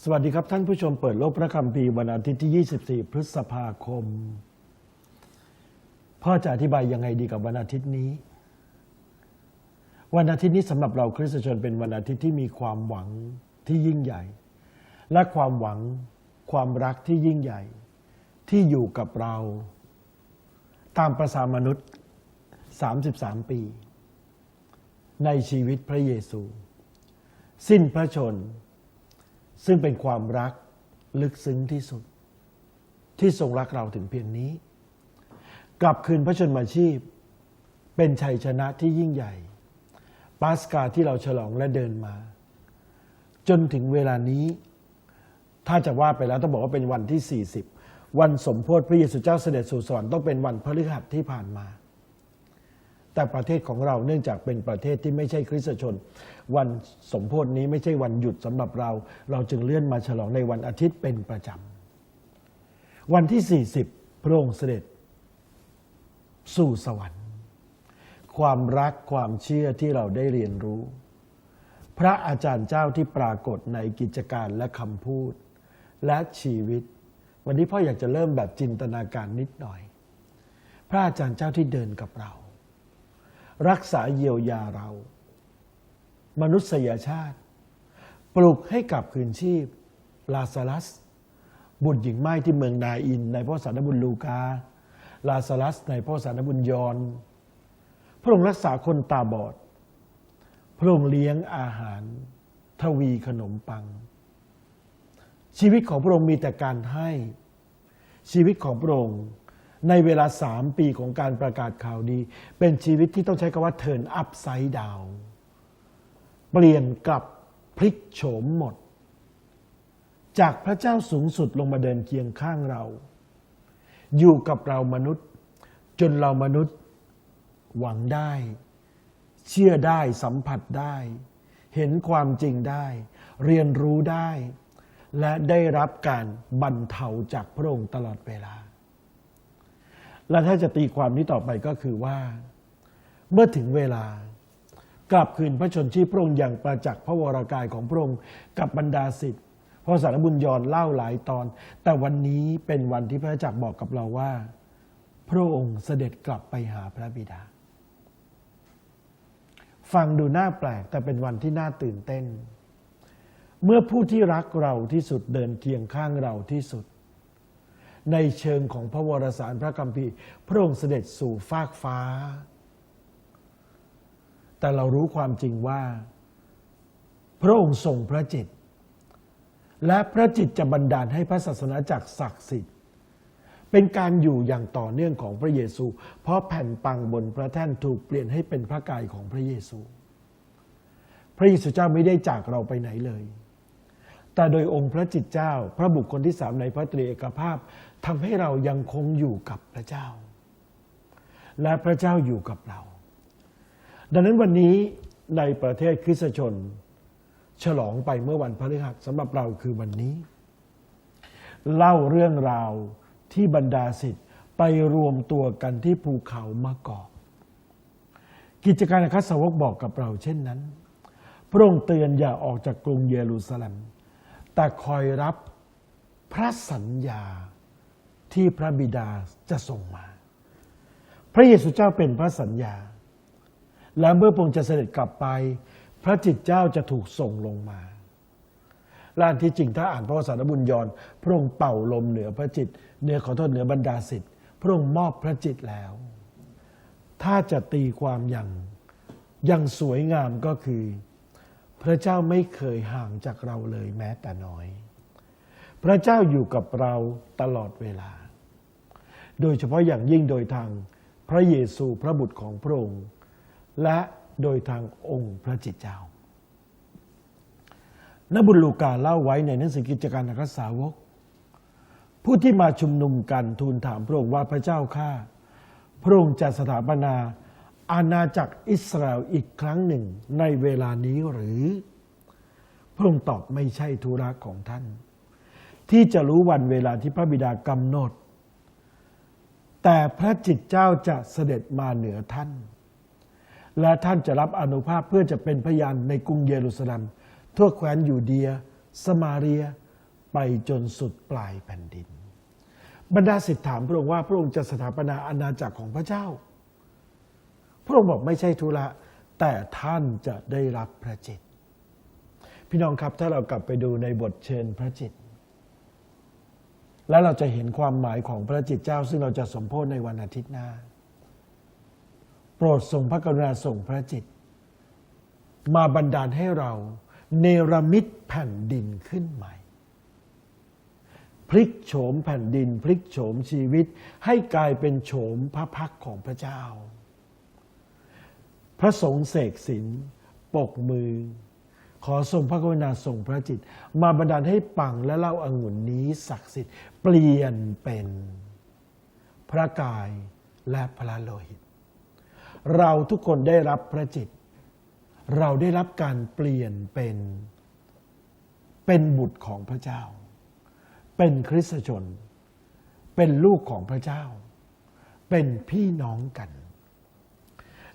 สวัสดีครับท่านผู้ชมเปิดโลกพระคัมภีร์วันอาทิตย์ที่ 24 พฤษภาคม พ่อจะอธิบายยังไงดีกับวันอาทิตย์นี้ วันอาทิตย์นี้สำหรับเราคริสตชนเป็นวันอาทิตย์ที่มีความหวังที่ยิ่งใหญ่ และความหวังความรักที่ยิ่งใหญ่ ที่อยู่กับเรา ตามประสามนุษย์ 33 ปี ในชีวิตพระเยซู สิ้นพระชน ซึ่งเป็นความรักลึกซึ้งที่สุด ที่ทรงรักเราถึงเพียงนี้ กลับคืนพระชนมาชีพ เป็นชัยชนะที่ยิ่งใหญ่ ปาสกาที่เราฉลองและเดินมา จนถึงเวลานี้ ถ้าจะว่าไปแล้วต้องบอกว่าเป็นวันที่ 40 วันสมโพธิพระเยซูเจ้าเสด็จสู่สวรรค์ต้องเป็นวันพฤหัสที่ผ่านมา แต่ประเทศของเราเนื่องจากเป็นประเทศที่ไม่ใช่คริสตชน วันสมโพธินี้ไม่ใช่วันหยุดสำหรับเรา เราจึงเลื่อนมาฉลองในวันอาทิตย์เป็นประจำวันที่ 40 พระองค์เสด็จ สู่สวรรค์ ความรักความเชื่อที่เราได้เรียนรู้ พระอาจารย์เจ้าที่ปรากฏในกิจการและคำพูด และชีวิต วันนี้พ่ออยากจะเริ่มแบบจินตนาการนิดหน่อย พระอาจารย์เจ้าที่เดินกับเรา รักษาเยียวยาเรา มนุษยชาติ ปลุกให้กลับคืนชีพ ลาซาลัส บุตรหญิงไม้ที่เมืองนาอิน ในพระสารบุญลูกา ลาซาลัส ในพระสารบุญยอนพระองค์รักษาคนตาบอด พระองค์เลี้ยงอาหาร ทวีขนมปัง ชีวิตของพระองค์มีแต่การให้ ชีวิตของพระองค์ ในเวลาสามปีของการประกาศข่าวดี เป็นชีวิตที่ต้องใช้คำว่าเทิร์นอัพไซด์ดาวเปลี่ยนกลับพลิกโฉมหมด จากพระเจ้าสูงสุดลงมาเดินเคียงข้างเรา อยู่กับเรามนุษย์ จนเรามนุษย์หวังได้ เชื่อได้สัมผัสได้ เห็นความจริงได้ เรียนรู้ได้ และได้รับการบรรเทาจากพระองค์ตลอดเวลา และถ้าจะตีความนี้ต่อไปก็คือว่า เมื่อถึงเวลากลับคืนพระชนชีพพระองค์อย่างประจักษ์พระวรากายของพระองค์กับบรรดาสิทธิ์พระสารบุญยอนเล่าหลายตอน แต่วันนี้เป็นวันที่พระจักรบอกกับเราว่า พระองค์เสด็จกลับไปหาพระบิดา ฟังดูน่าแปลกแต่เป็นวันที่น่าตื่นเต้น เมื่อผู้ที่รักเราที่สุดเดินเคียงข้างเราที่สุด ในเชิงของพระวรสารพระคัมภีร์พระองค์เสด็จสู่ฟากฟ้า แต่เรารู้ความจริงว่า พระองค์ทรงพระจิต และพระจิตจะบันดาลให้พระศาสนาจักรศักดิ์สิทธิ์ เป็นการอยู่อย่างต่อเนื่องของพระเยซู เพราะแผ่นปังบนพระแท่นถูกเปลี่ยนให้เป็นพระกายของพระเยซู พระเยซูเจ้าไม่ได้จากเราไปไหนเลยแต่โดยองค์พระจิตเจ้า พระบุคคลที่สามในพระตรีเอกภาพ ทำให้เรายังคงอยู่กับพระเจ้า และพระเจ้าอยู่กับเรา ดังนั้นวันนี้ในประเทศคริสตชน ฉลองไปเมื่อวันพฤหัสสำหรับเราคือวันนี้ เล่าเรื่องราวที่บรรดาสิทธิ์ไปรวมตัวกันที่ภูเขามะกอก กิจการอัครสาวกบอกกับเราเช่นนั้น พระองค์เตือนอย่าออกจากกรุงเยรูซาเล็ม แต่คอยรับพระสัญญา ที่พระบิดาจะส่งมา พระเยซูเจ้าเป็นพระสัญญา และเมื่อพระองค์จะเสด็จกลับไป พระจิตเจ้าจะถูกส่งลงมาละอันที่จริงถ้าอ่านพระวสารบุญยอนพระองค์เป่าลมเหนือพระจิตเหนือขอโทษเหนือบรรดาสิทธิ์พระองค์มอบพระจิตแล้ว ถ้าจะตีความอย่างอย่างสวยงามก็คือ พระเจ้าไม่เคยห่างจากเราเลยแม้แต่น้อย พระเจ้าอยู่กับเราตลอดเวลา โดยเฉพาะอย่างยิ่งโดยทางพระเยซูพระบุตรของพระองค์ และโดยทางองค์พระจิตเจ้านบุญลูกาเล่าไว้ในหนังสือกิจการอัครสาวก ผู้ที่มาชุมนุมกันทูลถามพระองค์ว่าพระเจ้าข้าพระองค์จะสถาปนาอาณาจักรอิสราเอลอีกครั้งหนึ่งในเวลานี้หรือ พระองค์ตอบไม่ใช่ธุระของท่าน ที่จะรู้วันเวลาที่พระบิดากำหนด แต่พระจิตเจ้าจะเสด็จมาเหนือท่าน และท่านจะรับอนุภาพเพื่อจะเป็นพยานในกรุงเยรูซาเล็ม ทั่วแคว้นยูเดีย สมาเรีย ไปจนสุดปลายแผ่นดิน บรรดาสิทธิถามพระองค์ว่าพระองค์จะสถาปนาอาณาจักรของพระเจ้า พระองค์บอกไม่ใช่ธุระ แต่ท่านจะได้รับพระจิต พี่น้องครับถ้าเรากลับไปดูในบทเชิญพระจิต แล้วเราจะเห็นความหมายของพระจิตเจ้า ซึ่งเราจะสมโพธในวันอาทิตย์หน้า โปรดทรงพระกรุณาส่งพระจิต มาบันดาลให้เราเนรมิตแผ่นดินขึ้นใหม่ พลิกโฉมแผ่นดิน พลิกโฉมชีวิต ให้กลายเป็นโฉมพระพักของพระเจ้า พระสงฆ์เสกสินปกมือ ขอทรงพระกรุณาส่งพระจิต มาบันดาลให้ปังและเล่าอางุ่นนี้ศักดิ์สิทธิ์ เปลี่ยนเป็น พระกายและพระโลหิต เราทุกคนได้รับพระจิต เราได้รับการเปลี่ยนเป็น เป็นบุตรของพระเจ้า เป็นคริสตชน เป็นลูกของพระเจ้า เป็นพี่น้องกัน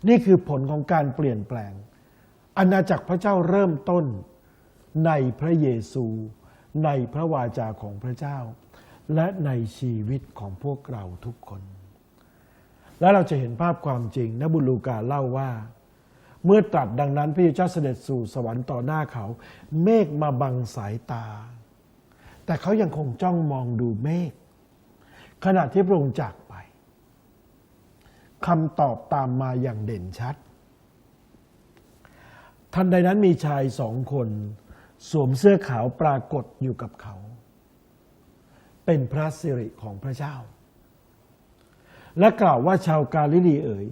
นี่คือผลของการเปลี่ยนแปลง อาณาจักรพระเจ้าเริ่มต้นในพระเยซู ในพระวาจาของพระเจ้า และในชีวิตของพวกเราทุกคน และเราจะเห็นภาพความจริงนบุลูกาเล่าว่า เมื่อตรัสดังนั้นพระเจ้าเสด็จสู่สวรรค์ต่อหน้าเขา เมฆมาบังสายตา แต่เขายังคงจ้องมองดูเมฆขณะที่พระองค์จากไปคำตอบตามมาอย่างเด่นชัด ทันใดนั้นมีชายสองคน สวมเสื้อขาวปรากฏอยู่กับเขา เป็นพระสิริของพระเจ้า และกล่าวว่าชาวกาลิลีเอ๋ย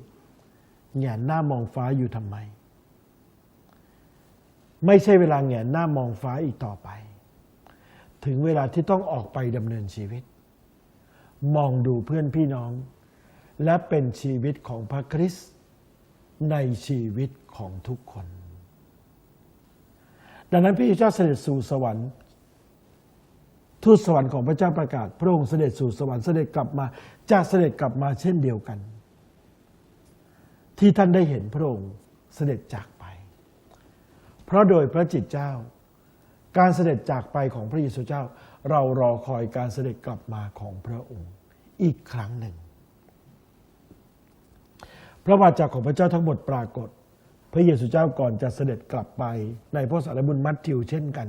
แงนหน้ามองฟ้าอยู่ทำไม ไม่ใช่เวลาแงนหน้ามองฟ้าอีกต่อไป ถึงเวลาที่ต้องออกไปดำเนินชีวิต มองดูเพื่อนพี่น้อง และเป็นชีวิตของพระคริสต์ในชีวิตของทุกคน ดังนั้นพระเจ้าเสด็จสู่สวรรค์ทูตสวรรค์ของพระเจ้าประกาศ พระองค์เสด็จสู่สวรรค์เสด็จกลับมาจะเสด็จกลับมาเช่นเดียวกัน ที่ท่านได้เห็นพระองค์เสด็จจากไป เพราะโดยพระจิตเจ้า การเสด็จจากไปของพระเยซูเจ้า เรารอคอยการเสด็จกลับมาของพระองค์อีกครั้งหนึ่ง พระวาจาของพระเจ้าทั้งหมดปรากฏ พระเยซูเจ้าก่อนจะเสด็จกลับไปในพระสารบุญมัทธิวเช่นกัน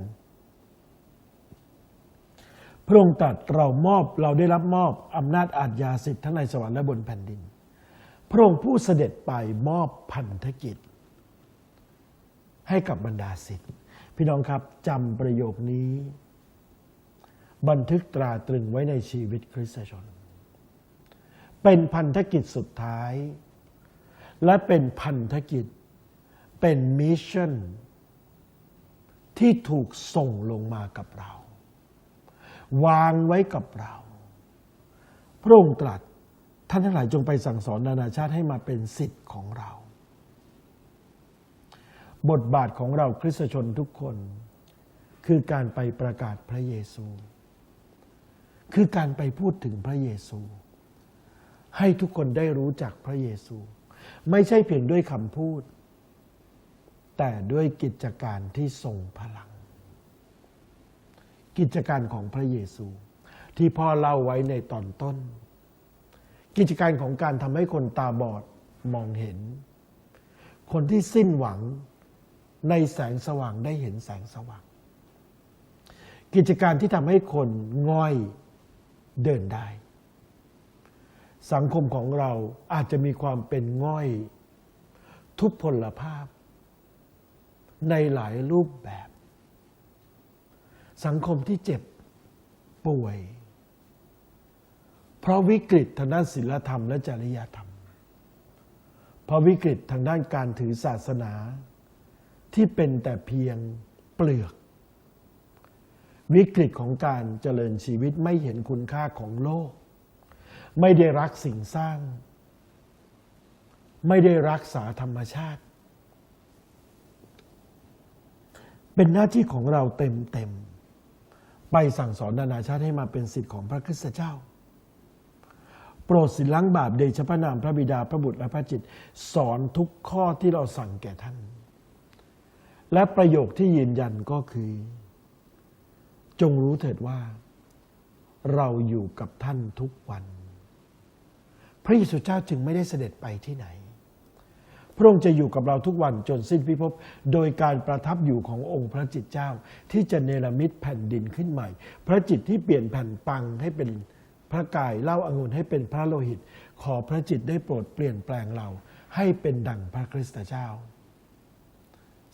พระองค์ตรัสเรามอบเราได้รับมอบอำนาจอาจยาสิทธิ์ทั้งในสวรรค์และบนแผ่นดิน พระองค์ผู้เสด็จไปมอบพันธกิจ ให้กับบรรดาสิทธิ์พี่น้องครับจำประโยคนี้ บันทึกตราตรึงไว้ในชีวิตคริสตชน เป็นพันธกิจสุดท้าย และเป็นพันธกิจ เป็นมิชชั่นที่ถูกส่งลงมากับเรา วางไว้กับเรา พระองค์ตรัสท่านทั้งหลายจงไปสั่งสอนนานาชาติให้มาเป็นสิทธิ์ของเรา บทบาทของเราคริสตชนทุกคน คือการไปประกาศพระเยซู คือการไปพูดถึงพระเยซู ให้ทุกคนได้รู้จักพระเยซู ไม่ใช่เพียงด้วยคำพูด แต่ด้วยกิจการที่ทรงพลัง กิจการของพระเยซู ที่พ่อเล่าไว้ในตอนต้น กิจการของการทำให้คนตาบอดมองเห็น คนที่สิ้นหวังในแสงสว่างได้เห็นแสงสว่าง กิจการที่ทำให้คนง่อยเดินได้ สังคมของเราอาจจะมีความเป็นง่อย ทุพพลภาพ ในหลายรูปแบบ สังคมที่เจ็บป่วย เพราะวิกฤตทางด้านศีลธรรมและจริยธรรม เพราะวิกฤตทางด้านการถือศาสนา ที่เป็นแต่เพียงเปลือก วิกฤตของการเจริญชีวิตไม่เห็นคุณค่าของโลก ไม่ได้รักสิ่งสร้าง ไม่ได้รักษาธรรมชาติ เป็นหน้าที่ของเราเต็มเต็มๆไปสั่งสอนนานาชาติให้มาเป็นสิทธิ์ของพระคริสตเจ้า โปรดสิล้างบาปเดชพระนามพระบิดาพระบุตรและพระจิต สอนทุกข้อที่เราสั่งแก่ท่าน และประโยคที่ยืนยันก็คือ จงรู้เถิดว่า เราอยู่กับท่านทุกวัน พระเยซูเจ้าจึงไม่ได้เสด็จไปที่ไหน พระองค์จะอยู่กับเราทุกวันจนสิ้นพิภพโดยการประทับอยู่ขององค์พระจิตเจ้า ที่จะเนรมิตแผ่นดินขึ้นใหม่ พระจิตที่เปลี่ยนแผ่นปังให้เป็นพระกายเล่าอางุ่นให้เป็นพระโลหิต ขอพระจิตได้โปรดเปลี่ยนแปลงเรา ให้เป็นดั่งพระคริสตเจ้า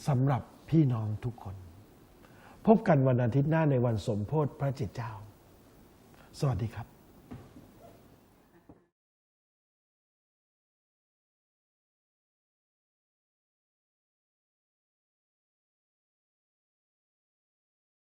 สำหรับพี่น้องทุกคน พบกันวันอาทิตย์หน้าในวันสมโพธิพระจิตเจ้า สวัสดีครับ